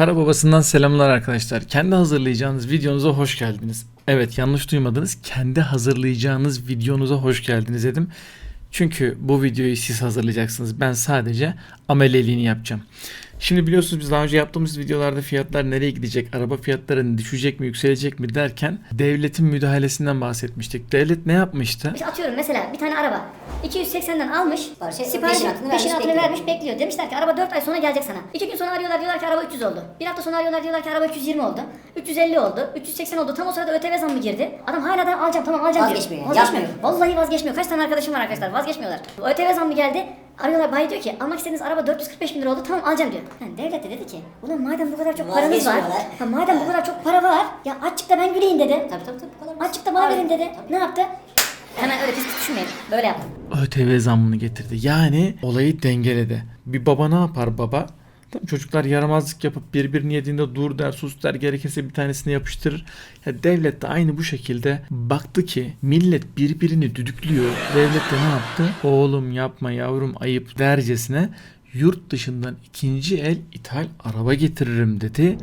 Para babasından selamlar arkadaşlar. Kendi hazırlayacağınız videonuza hoş geldiniz. Evet yanlış duymadınız. Kendi hazırlayacağınız videonuza hoş geldiniz dedim. Çünkü bu videoyu siz hazırlayacaksınız. Ben sadece ameleliğini yapacağım. Şimdi biliyorsunuz biz daha önce yaptığımız videolarda fiyatlar nereye gidecek, araba fiyatları düşecek mi, yükselecek mi derken devletin müdahalesinden bahsetmiştik. Devlet ne yapmıştı? İşte atıyorum mesela bir tane araba 280'den almış, şey, sipariş peşinatını peşinatını vermiş, vermiş, bekliyor. Demişler ki araba 4 ay sonra gelecek sana. 2 gün sonra arıyorlar diyorlar ki araba 300 oldu. Bir hafta sonra arıyorlar diyorlar ki araba 320 oldu. 350 oldu. 380 oldu. Tam o sırada ÖTV zammı girdi. Adam hala da alacağım tamam alacağım diyor. Vazgeçmiyor, Vazgeçmiyor. Vallahi vazgeçmiyor. Kaç tane arkadaşım var arkadaşlar vazgeçmiyorlar. ÖTV zammı geldi. Arıyorlar bayi diyor ki almak istediğiniz araba 445 bin lira oldu tamam alacağım diyor. Yani devlet de dedi ki ulan madem bu kadar çok paranız var. Ha, madem bu kadar çok para var ya açık da ben güleyim dedi. Tabii tabii tabii. bu kadar basit. Açık da bana verin dedi. tabii. Ne yaptı? Hemen öyle pis pis düşünmeyin. Böyle yaptı. ÖTV zammını getirdi. Yani olayı dengeledi. Bir baba ne yapar baba? Çocuklar yaramazlık yapıp birbirini yediğinde dur der sus der gerekirse bir tanesini yapıştırır. Ya devlet de aynı bu şekilde baktı ki millet birbirini düdüklüyor. Devlet de ne yaptı? Oğlum yapma yavrum ayıp dercesine yurt dışından ikinci el ithal araba getiririm dedi.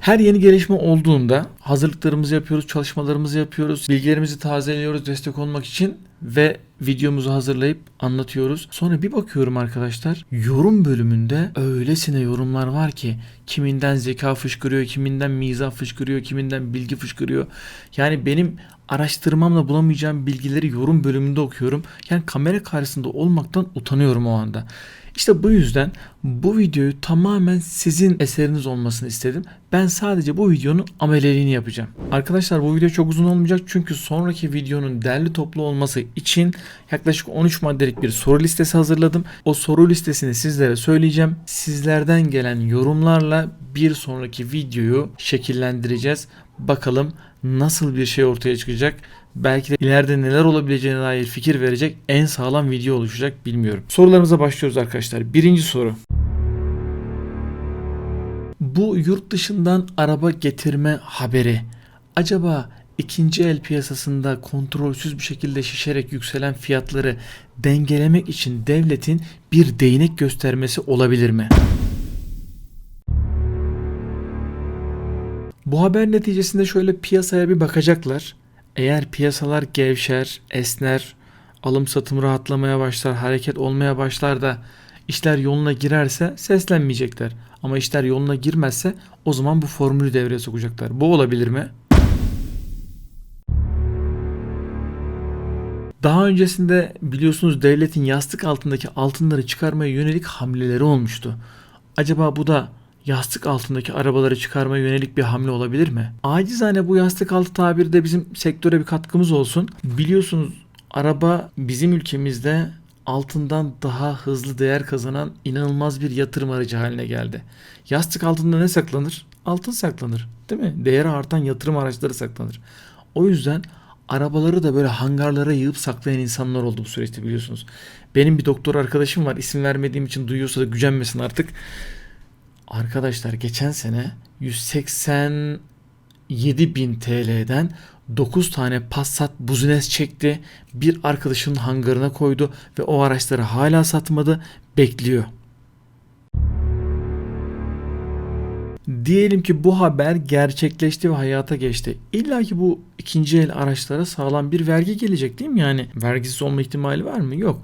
Her yeni gelişme olduğunda hazırlıklarımızı yapıyoruz, çalışmalarımızı yapıyoruz, bilgilerimizi tazeliyoruz destek olmak için ve videomuzu hazırlayıp anlatıyoruz. Sonra bir bakıyorum arkadaşlar yorum bölümünde öylesine yorumlar var ki kiminden zeka fışkırıyor, kiminden mizah fışkırıyor, kiminden bilgi fışkırıyor. Yani benim araştırmamla bulamayacağım bilgileri yorum bölümünde okuyorum. Yani kamera karşısında olmaktan utanıyorum o anda. İşte bu yüzden bu videoyu tamamen sizin eseriniz olmasını istedim. Ben sadece bu videonun ameleliğini yapacağım. Arkadaşlar bu video çok uzun olmayacak çünkü sonraki videonun derli toplu olması için yaklaşık 13 maddelik bir soru listesi hazırladım. O soru listesini sizlere söyleyeceğim. Sizlerden gelen yorumlarla bir sonraki videoyu şekillendireceğiz. Bakalım nasıl bir şey ortaya çıkacak. Belki de ileride neler olabileceğine dair fikir verecek en sağlam video oluşacak bilmiyorum. Sorularımıza başlıyoruz arkadaşlar. Birinci soru. Bu yurt dışından araba getirme haberi acaba ikinci el piyasasında kontrolsüz bir şekilde şişerek yükselen fiyatları dengelemek için devletin bir değnek göstermesi olabilir mi? Bu haber neticesinde şöyle piyasaya bir bakacaklar. Eğer piyasalar gevşer, esner, alım satım rahatlamaya başlar, hareket olmaya başlar da işler yoluna girerse seslenmeyecekler. Ama işler yoluna girmezse o zaman bu formülü devreye sokacaklar. Bu olabilir mi? Daha öncesinde biliyorsunuz devletin yastık altındaki altınları çıkarmaya yönelik hamleleri olmuştu. Acaba bu da yastık altındaki arabaları çıkarmaya yönelik bir hamle olabilir mi? Acizane bu yastık altı tabiri de bizim sektöre bir katkımız olsun. Biliyorsunuz araba bizim ülkemizde altından daha hızlı değer kazanan inanılmaz bir yatırım aracı haline geldi. Yastık altında ne saklanır? Altın saklanır. Değil mi? Değeri artan yatırım araçları saklanır. O yüzden arabaları da böyle hangarlara yığıp saklayan insanlar oldu bu süreçte biliyorsunuz. Benim bir doktor arkadaşım var. İsim vermediğim için duyuyorsa da gücenmesin artık. Arkadaşlar geçen sene 187 bin TL'den 9 tane Passat Buzines çekti. Bir arkadaşının hangarına koydu ve o araçları hala satmadı. Bekliyor. Diyelim ki bu haber gerçekleşti ve hayata geçti. İlla ki bu ikinci el araçlara sağlam bir vergi gelecek değil mi? Yani vergisiz olma ihtimali var mı? Yok.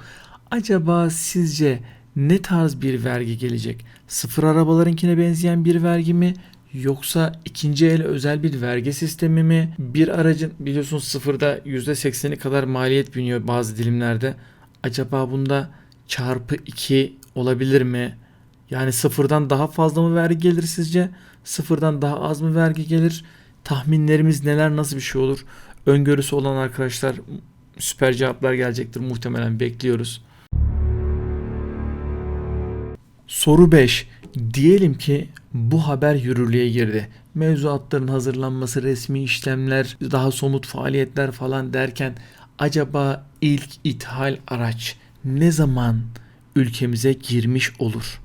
Acaba sizce ne tarz bir vergi gelecek? Sıfır arabalarınkine benzeyen bir vergi mi? Yoksa ikinci el özel bir vergi sistemi mi? Bir aracın biliyorsunuz sıfırda %80'i kadar maliyet biniyor bazı dilimlerde. Acaba bunda çarpı 2 olabilir mi? Yani sıfırdan daha fazla mı vergi gelir sizce? Sıfırdan daha az mı vergi gelir? Tahminlerimiz neler nasıl bir şey olur? Öngörüsü olan arkadaşlar süper cevaplar gelecektir muhtemelen bekliyoruz. Soru 5. Diyelim ki bu haber yürürlüğe girdi. Mevzuatların hazırlanması, resmi işlemler, daha somut faaliyetler falan derken acaba ilk ithal araç ne zaman ülkemize girmiş olur?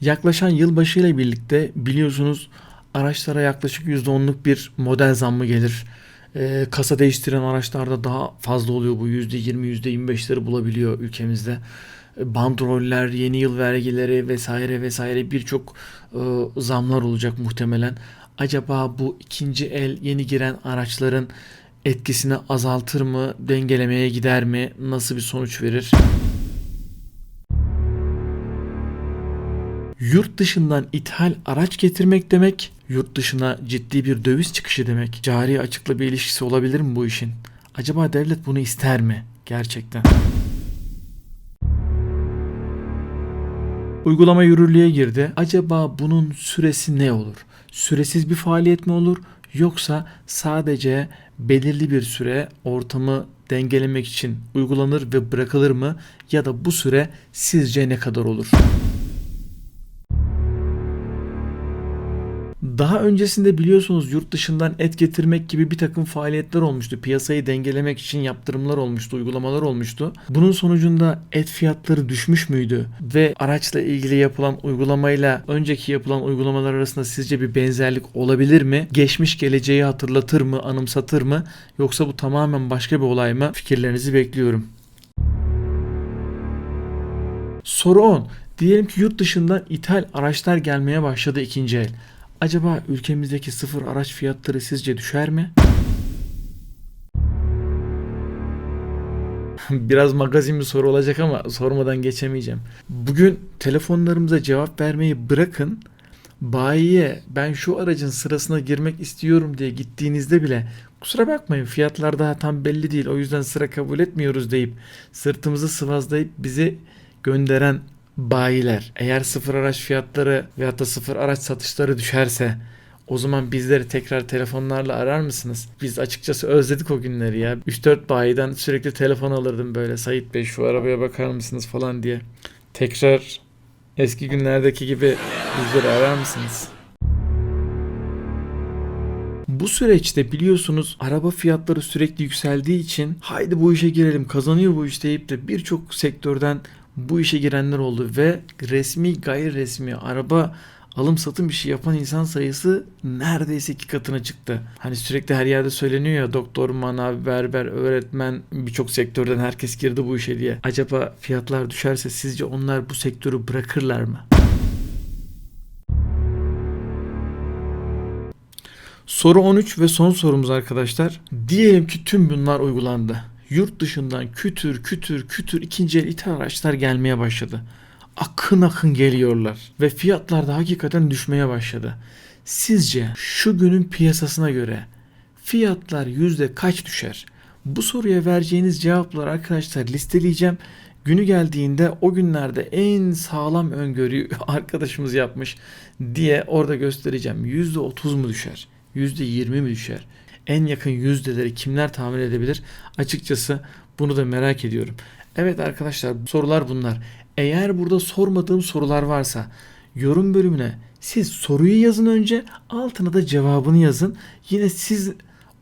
Yaklaşan yılbaşı ile birlikte biliyorsunuz araçlara yaklaşık %10'luk bir model zammı gelir. Ee, kasa değiştiren araçlarda daha fazla oluyor bu %20 %25'leri bulabiliyor ülkemizde. bandroller, yeni yıl vergileri vesaire vesaire birçok e, zamlar olacak muhtemelen. Acaba bu ikinci el yeni giren araçların etkisini azaltır mı, dengelemeye gider mi, nasıl bir sonuç verir? Yurt dışından ithal araç getirmek demek, yurt dışına ciddi bir döviz çıkışı demek. Cari açıkla bir ilişkisi olabilir mi bu işin? Acaba devlet bunu ister mi gerçekten? Uygulama yürürlüğe girdi. Acaba bunun süresi ne olur? Süresiz bir faaliyet mi olur yoksa sadece belirli bir süre ortamı dengelemek için uygulanır ve bırakılır mı ya da bu süre sizce ne kadar olur? Daha öncesinde biliyorsunuz yurt dışından et getirmek gibi bir takım faaliyetler olmuştu. Piyasayı dengelemek için yaptırımlar olmuştu, uygulamalar olmuştu. Bunun sonucunda et fiyatları düşmüş müydü? Ve araçla ilgili yapılan uygulamayla önceki yapılan uygulamalar arasında sizce bir benzerlik olabilir mi? Geçmiş geleceği hatırlatır mı, anımsatır mı? Yoksa bu tamamen başka bir olay mı? Fikirlerinizi bekliyorum. Soru 10. Diyelim ki yurt dışından ithal araçlar gelmeye başladı ikinci el. Acaba ülkemizdeki sıfır araç fiyatları sizce düşer mi? Biraz magazin bir soru olacak ama sormadan geçemeyeceğim. Bugün telefonlarımıza cevap vermeyi bırakın. Bayiye ben şu aracın sırasına girmek istiyorum diye gittiğinizde bile kusura bakmayın fiyatlar daha tam belli değil o yüzden sıra kabul etmiyoruz deyip sırtımızı sıvazlayıp bizi gönderen bayiler eğer sıfır araç fiyatları veyahut da sıfır araç satışları düşerse o zaman bizleri tekrar telefonlarla arar mısınız? Biz açıkçası özledik o günleri ya. 3-4 bayiden sürekli telefon alırdım böyle. Sait Bey şu arabaya bakar mısınız falan diye. Tekrar eski günlerdeki gibi bizleri arar mısınız? Bu süreçte biliyorsunuz araba fiyatları sürekli yükseldiği için haydi bu işe girelim kazanıyor bu iş deyip de birçok sektörden bu işe girenler oldu ve resmi gayri resmi araba alım satım işi yapan insan sayısı neredeyse iki katına çıktı. Hani sürekli her yerde söyleniyor ya doktor, manav, berber, öğretmen birçok sektörden herkes girdi bu işe diye. Acaba fiyatlar düşerse sizce onlar bu sektörü bırakırlar mı? Soru 13 ve son sorumuz arkadaşlar. Diyelim ki tüm bunlar uygulandı. Yurt dışından kütür kütür kütür ikinci el ithal araçlar gelmeye başladı. Akın akın geliyorlar ve fiyatlar da hakikaten düşmeye başladı. Sizce şu günün piyasasına göre fiyatlar yüzde kaç düşer? Bu soruya vereceğiniz cevapları arkadaşlar listeleyeceğim. Günü geldiğinde o günlerde en sağlam öngörüyü arkadaşımız yapmış diye orada göstereceğim. %30 mu düşer? %20 mi düşer? En yakın yüzdeleri kimler tahmin edebilir? Açıkçası bunu da merak ediyorum. Evet arkadaşlar sorular bunlar. Eğer burada sormadığım sorular varsa yorum bölümüne siz soruyu yazın önce altına da cevabını yazın. Yine siz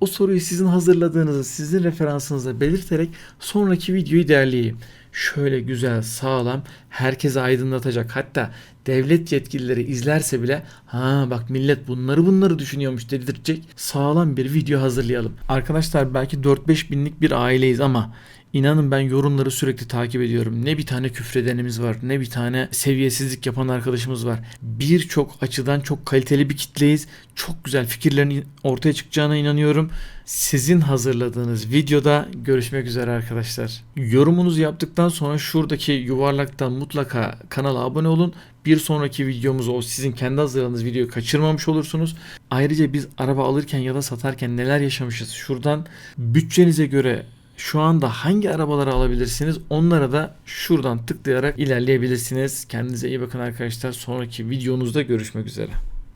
o soruyu sizin hazırladığınızı sizin referansınıza belirterek sonraki videoyu derleyeyim. Şöyle güzel sağlam herkese aydınlatacak hatta devlet yetkilileri izlerse bile ha bak millet bunları bunları düşünüyormuş dedirtecek sağlam bir video hazırlayalım. Arkadaşlar belki 4-5 binlik bir aileyiz ama İnanın ben yorumları sürekli takip ediyorum. Ne bir tane küfredenimiz var, ne bir tane seviyesizlik yapan arkadaşımız var. Birçok açıdan çok kaliteli bir kitleyiz. Çok güzel fikirlerin ortaya çıkacağına inanıyorum. Sizin hazırladığınız videoda görüşmek üzere arkadaşlar. Yorumunuzu yaptıktan sonra şuradaki yuvarlaktan mutlaka kanala abone olun. Bir sonraki videomuzu o sizin kendi hazırladığınız videoyu kaçırmamış olursunuz. Ayrıca biz araba alırken ya da satarken neler yaşamışız şuradan bütçenize göre şu anda hangi arabaları alabilirsiniz? Onlara da şuradan tıklayarak ilerleyebilirsiniz. Kendinize iyi bakın arkadaşlar. Sonraki videonuzda görüşmek üzere.